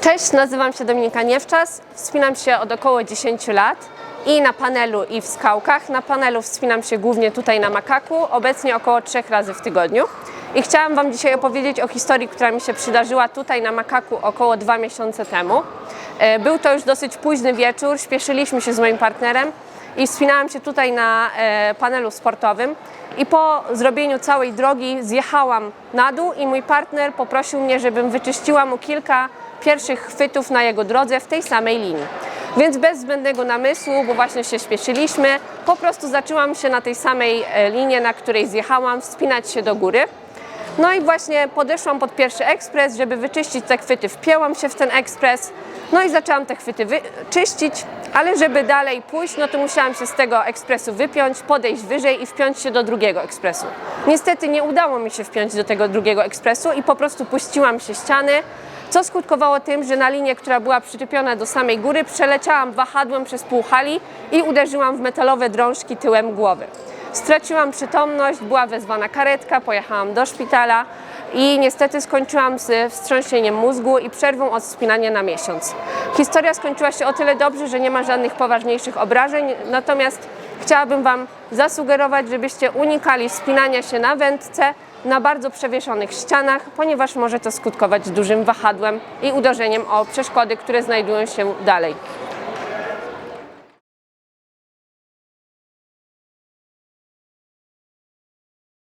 Cześć, nazywam się Dominika Niewczas, wspinam się od około 10 lat i na panelu i w skałkach. Na panelu wspinam się głównie tutaj na makaku, obecnie około 3 razy w tygodniu. I chciałam Wam dzisiaj opowiedzieć o historii, która mi się przydarzyła tutaj na makaku około 2 miesiące temu. E, Był to już dosyć późny wieczór, śpieszyliśmy się z moim partnerem i wspinałam się tutaj na e, panelu sportowym. I po zrobieniu całej drogi zjechałam na dół i mój partner poprosił mnie, żebym wyczyściła mu kilka pierwszych chwytów na jego drodze w tej samej linii. Więc bez zbędnego namysłu, bo właśnie się śpieszyliśmy, po prostu zaczęłam się na tej samej e, linie, na której zjechałam, wspinać się do góry. No i właśnie podeszłam pod pierwszy ekspres, żeby wyczyścić te chwyty. Wpięłam się w ten ekspres, no i zaczęłam te chwyty wy- czyścić, ale żeby dalej pójść, no to musiałam się z tego ekspresu wypiąć, podejść wyżej i wpiąć się do drugiego ekspresu. Niestety nie udało mi się wpiąć do tego drugiego ekspresu i po prostu puściłam się ściany, co skutkowało tym, że na linię, która była przyczepiona do samej góry, przeleciałam wahadłem przez pół hali i uderzyłam w metalowe drążki tyłem głowy. Straciłam przytomność, była wezwana karetka, pojechałam do szpitala i niestety skończyłam z wstrząsieniem mózgu i przerwą od wspinania na miesiąc. Historia skończyła się o tyle dobrze, że nie ma żadnych poważniejszych obrażeń, natomiast chciałabym Wam zasugerować, żebyście unikali wspinania się na wędce, na bardzo przewieszonych ścianach, ponieważ może to skutkować dużym wahadłem i uderzeniem o przeszkody, które znajdują się dalej.